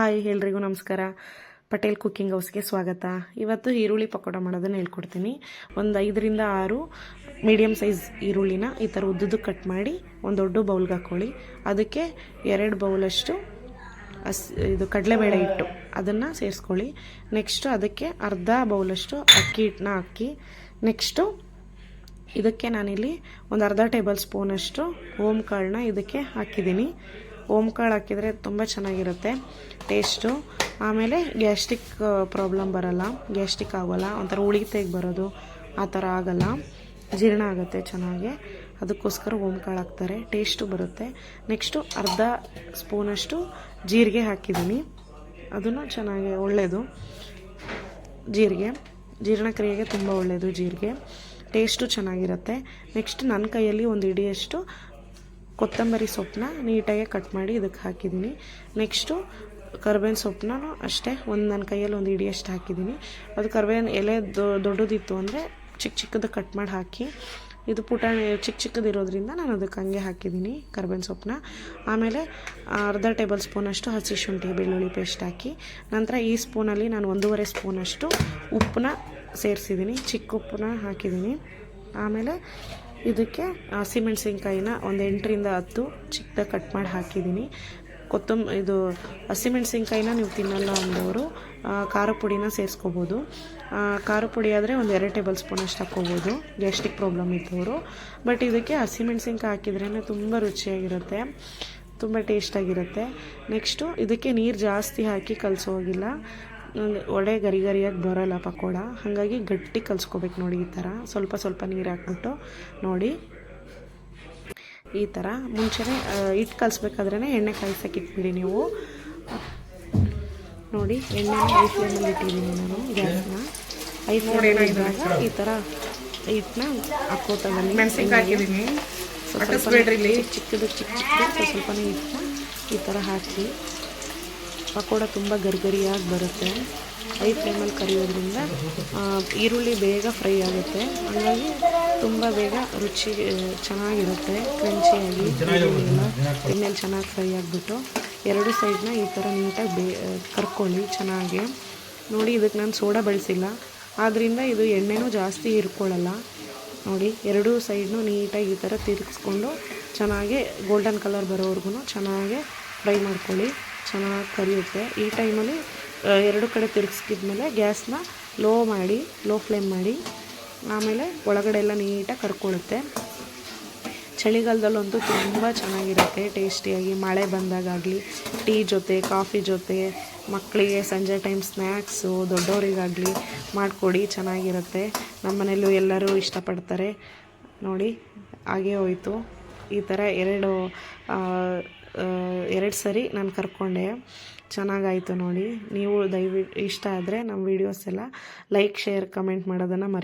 Hi ಎಲ್ರಿಗೂ ನಮಸ್ಕಾರ. Patel cooking ಹೌಸ್ಗೆ ಸ್ವಾಗತ. ಇವತ್ತು ಈರುಳ್ಳಿ ಪಕೋಡ ಮಾಡೋದನ್ನು ಹೇಳ್ಕೊಡ್ತೀನಿ. ಒಂದು ಐದರಿಂದ ಆರು ಮೀಡಿಯಮ್ ಸೈಜ್ ಈರುಳ್ಳಿನ ಈ ಥರ ಉದ್ದದ್ದು ಕಟ್ ಮಾಡಿ ಒಂದು ದೊಡ್ಡ ಬೌಲ್ಗೆ ಹಾಕ್ಕೊಳ್ಳಿ ಅದಕ್ಕೆ ಎರಡು ಬೌಲಷ್ಟು ಹಸ್ ಇದು ಕಡಲೆಬೇಳೆ ಹಿಟ್ಟು ಅದನ್ನು ಸೇರಿಸ್ಕೊಳ್ಳಿ. ನೆಕ್ಸ್ಟು ಅದಕ್ಕೆ ಅರ್ಧ ಬೌಲಷ್ಟು ಅಕ್ಕಿ ಹಿಟ್ಟನ್ನ ಹಾಕಿ, ನೆಕ್ಸ್ಟು ಇದಕ್ಕೆ ನಾನಿಲ್ಲಿ ಒಂದು ಅರ್ಧ ಟೇಬಲ್ ಸ್ಪೂನಷ್ಟು ಓಮ್ ಕಾಳನ್ನ ಇದಕ್ಕೆ ಹಾಕಿದ್ದೀನಿ. ಓಮ್ ಕಾಳು ಹಾಕಿದರೆ ತುಂಬ ಚೆನ್ನಾಗಿರುತ್ತೆ ಟೇಸ್ಟು ಆಮೇಲೆ ಗ್ಯಾಸ್ಟ್ರಿಕ್ ಪ್ರಾಬ್ಲಮ್ ಬರಲ್ಲ. ಗ್ಯಾಸ್ಟ್ರಿಕ್ ಆಗೋಲ್ಲ, ಒಂಥರ ಉಳಿ ತೆಗೆ ಬರೋದು, ಆ ಥರ ಆಗೋಲ್ಲ. ಜೀರ್ಣ ಆಗುತ್ತೆ ಚೆನ್ನಾಗಿ. ಅದಕ್ಕೋಸ್ಕರ ಓಂಕಾಳು ಕಾಳು ಹಾಕ್ತಾರೆ ಟೇಸ್ಟು ಬರುತ್ತೆ. ನೆಕ್ಸ್ಟು ಅರ್ಧ ಸ್ಪೂನಷ್ಟು ಜೀರಿಗೆ ಹಾಕಿದ್ದೀನಿ. ಅದನ್ನು ಚೆನ್ನಾಗಿ ಒಳ್ಳೆಯದು ಜೀರಿಗೆ, ಜೀರ್ಣಕ್ರಿಯೆಗೆ ತುಂಬ ಒಳ್ಳೆಯದು ಜೀರಿಗೆ. ಟೇಸ್ಟು ಚೆನ್ನಾಗಿರುತ್ತೆ. ನೆಕ್ಸ್ಟ್ ನನ್ನ ಕೈಯಲ್ಲಿ ಒಂದು ಇಡಿಯಷ್ಟು ಕೊತ್ತಂಬರಿ ಸೊಪ್ಪನ್ನ ನೀಟಾಗಿ ಕಟ್ ಮಾಡಿ ಇದಕ್ಕೆ ಹಾಕಿದ್ದೀನಿ. ನೆಕ್ಸ್ಟು ಕರ್ಬೇವಿನ ಸೊಪ್ಪನ್ನ ಅಷ್ಟೇ, ಒಂದು ನನ್ನ ಕೈಯಲ್ಲಿ ಒಂದು ಇಡಿಯಷ್ಟು ಹಾಕಿದ್ದೀನಿ. ಅದು ಕರ್ಬೇವಿನ ಎಲೆ ದೊಡ್ಡದಿತ್ತು ಅಂದರೆ ಚಿಕ್ಕ ಚಿಕ್ಕದ ಕಟ್ ಮಾಡಿ ಹಾಕಿ, ಇದು ಪುಟಾಣಿ ಚಿಕ್ಕ ಚಿಕ್ಕದಿರೋದ್ರಿಂದ ನಾನು ಅದಕ್ಕೆ ಹಂಗೆ ಹಾಕಿದ್ದೀನಿ ಕರ್ಬೇವಿನ ಸೊಪ್ಪನ್ನ. ಆಮೇಲೆ ಅರ್ಧ ಟೇಬಲ್ ಸ್ಪೂನಷ್ಟು ಹಸಿ ಶುಂಠಿ ಬೆಳ್ಳುಳ್ಳಿ ಪೇಸ್ಟ್ ಹಾಕಿ, ನಂತರ ಈ ಸ್ಪೂನಲ್ಲಿ ನಾನು ಒಂದೂವರೆ ಸ್ಪೂನಷ್ಟು ಉಪ್ಪನ್ನ ಸೇರಿಸಿದ್ದೀನಿ, ಚಿಕ್ಕ ಉಪ್ಪನ್ನ ಹಾಕಿದ್ದೀನಿ. ಆಮೇಲೆ ಇದಕ್ಕೆ ಹಸಿಮೆಣಸಿನ್ಕಾಯಿನ ಒಂದು ಎಂಟರಿಂದ ಹತ್ತು ಚಿಕ್ಕದಾಗಿ ಕಟ್ ಮಾಡಿ ಹಾಕಿದ್ದೀನಿ. ಕೊತ್ತಂಬ, ಇದು ಹಸಿಮೆಣ್ಸಿನ್ಕಾಯಿನ ನೀವು ತಿನ್ನಲ್ಲ ಅಂದವರು ಖಾರ ಪುಡಿನ ಸೇರಿಸ್ಕೋಬೋದು. ಖಾರ ಪುಡಿ ಆದರೆ ಒಂದು ಎರಡು ಟೇಬಲ್ ಸ್ಪೂನ್ ಅಷ್ಟು ಹಾಕ್ಕೋಬೋದು ಗ್ಯಾಸ್ಟಿಕ್ ಪ್ರಾಬ್ಲಮ್ ಇದ್ದವರು. ಬಟ್ ಇದಕ್ಕೆ ಹಸಿಮೆಣ್ಸಿನ್ಕಾಯಿ ಹಾಕಿದ್ರೇ ತುಂಬ ರುಚಿಯಾಗಿರುತ್ತೆ, ತುಂಬ ಟೇಸ್ಟಾಗಿರುತ್ತೆ. ನೆಕ್ಸ್ಟು ಇದಕ್ಕೆ ನೀರು ಜಾಸ್ತಿ ಹಾಕಿ ಕಲಸೋಗಿಲ್ಲ. ಒಡೆ ಗರಿ ಗರಿಯಾಗಿ ಬರೋಲ್ಲ ಪಕೋಡ. ಹಾಗಾಗಿ ಗಟ್ಟಿ ಕಲಿಸ್ಕೋಬೇಕು ನೋಡಿ ಈ ಥರ. ಸ್ವಲ್ಪ ಸ್ವಲ್ಪ ನೀರು ಹಾಕ್ಬಿಟ್ಟು ನೋಡಿ. ಈ ಥರ. ಮುಂಚೆನೇ ಹಿಟ್ಟು ಕಲಿಸ್ಬೇಕಾದ್ರೇ ಎಣ್ಣೆ ಕಾಯಿಸೋಕೆ ಇಟ್ಬಿಡಿ ನೀವು. ನೋಡಿ ಎಣ್ಣೆ ಐ ಫ್ಲೇಮಲ್ಲಿ ಇಟ್ಟಿದ್ದೀನಿ ನಾನು. ಗ್ಯಾಸ್ನ ಐ ಫ್ಲೇಮಲ್ಲಿ ಇದ್ದಾಗ ಈ ಥರ ಹಿಟ್ಟನ್ನ ಹಾಕೋತ ಮೆಣಸಿನ್ಕಾಯಿ ಸ್ವಲ್ಪ ಚಿಕ್ಕದು ಚಿಕ್ಕ ಚಿಕ್ಕದು ಸ್ವಲ್ಪ ಸ್ವಲ್ಪನೇ ಹಿಟ್ಟನ್ನ ಈ ಥರ ಹಾಕಿ. ಪಕೋಡ ತುಂಬ ಗರಿಗರಿಯಾಗಿ ಬರುತ್ತೆ. ಹೈ ಫ್ಲೇಮಲ್ಲಿ ಕರಿಯೋದ್ರಿಂದ ಈರುಳ್ಳಿ ಬೇಗ ಫ್ರೈ ಆಗುತ್ತೆ. ಹಾಗಾಗಿ ತುಂಬ ಬೇಗ ರುಚಿ ಚೆನ್ನಾಗಿರುತ್ತೆ, ಕ್ರಂಚಿಯಾಗಿ. ಎಣ್ಣೆಲಿ ಚೆನ್ನಾಗಿ ಫ್ರೈ ಆಗಿಬಿಟ್ಟು, ಎರಡು ಸೈಡ್ನ ಈ ಥರ ನೀಟಾಗಿ ಬೇ ಕರ್ಕೊಳ್ಳಿ ಚೆನ್ನಾಗಿ. ನೋಡಿ, ಇದಕ್ಕೆ ನಾನು ಸೋಡಾ ಬಳಸಿಲ್ಲ. ಆದ್ದರಿಂದ ಇದು ಎಣ್ಣೆನೂ ಜಾಸ್ತಿ ಇರ್ಕೊಳ್ಳಲ್ಲ ನೋಡಿ, ಎರಡೂ ಸೈಡ್ನು ನೀಟಾಗಿ ಈ ಥರ ತಿರುಗಿಸ್ಕೊಂಡು, ಚೆನ್ನಾಗಿ ಗೋಲ್ಡನ್ ಕಲರ್ ಬರೋವರೆಗೂ ಚೆನ್ನಾಗಿ ಫ್ರೈ ಮಾಡ್ಕೊಳ್ಳಿ. ಚೆನ್ನಾಗಿ ಕರಿಯುತ್ತೆ. ಈ ಟೈಮಲ್ಲಿ ಎರಡು ಕಡೆ ತಿರುಗಿಸ್ಕಿದ್ಮೇಲೆ ಗ್ಯಾಸ್ನ ಲೋ ಮಾಡಿ, ಲೋ ಫ್ಲೇಮ್ ಮಾಡಿ, ಆಮೇಲೆ ಒಳಗಡೆ ಎಲ್ಲ ನೀಟಾಗಿ ಕರ್ಕೊಳ್ಳುತ್ತೆ. ಚಳಿಗಾಲದಲ್ಲಂತೂ ತುಂಬ ಚೆನ್ನಾಗಿರುತ್ತೆ, ಟೇಸ್ಟಿಯಾಗಿ. ಮಳೆ ಬಂದಾಗಲಿ ಟೀ ಜೊತೆ, ಕಾಫಿ ಜೊತೆ, ಮಕ್ಕಳಿಗೆ ಸಂಜೆ ಟೈಮ್ ಸ್ನ್ಯಾಕ್ಸು ದೊಡ್ಡವರಿಗಾಗಲಿ ಮಾಡಿಕೊಡಿ, ಚೆನ್ನಾಗಿರುತ್ತೆ. ನಮ್ಮ ಮನೇಲೂ ಎಲ್ಲರೂ ಇಷ್ಟಪಡ್ತಾರೆ. ನೋಡಿ, ಹಾಗೇ ಹೋಯಿತು. ಈ ಥರ ಎರಡು ಎರಡು ಸರಿ ನಾನು ಕರ್ಕೊಂಡೆ. ಚೆನ್ನಾಗಾಯಿತು ನೋಡಿ. ನೀವು ದಯವಿಟ್ಟು ಇಷ್ಟ ಆದರೆ ನಮ್ಮ ವೀಡಿಯೋಸ್ ಎಲ್ಲ ಲೈಕ್ ಶೇರ್ ಕಮೆಂಟ್ ಮಾಡೋದನ್ನು ಮರಿ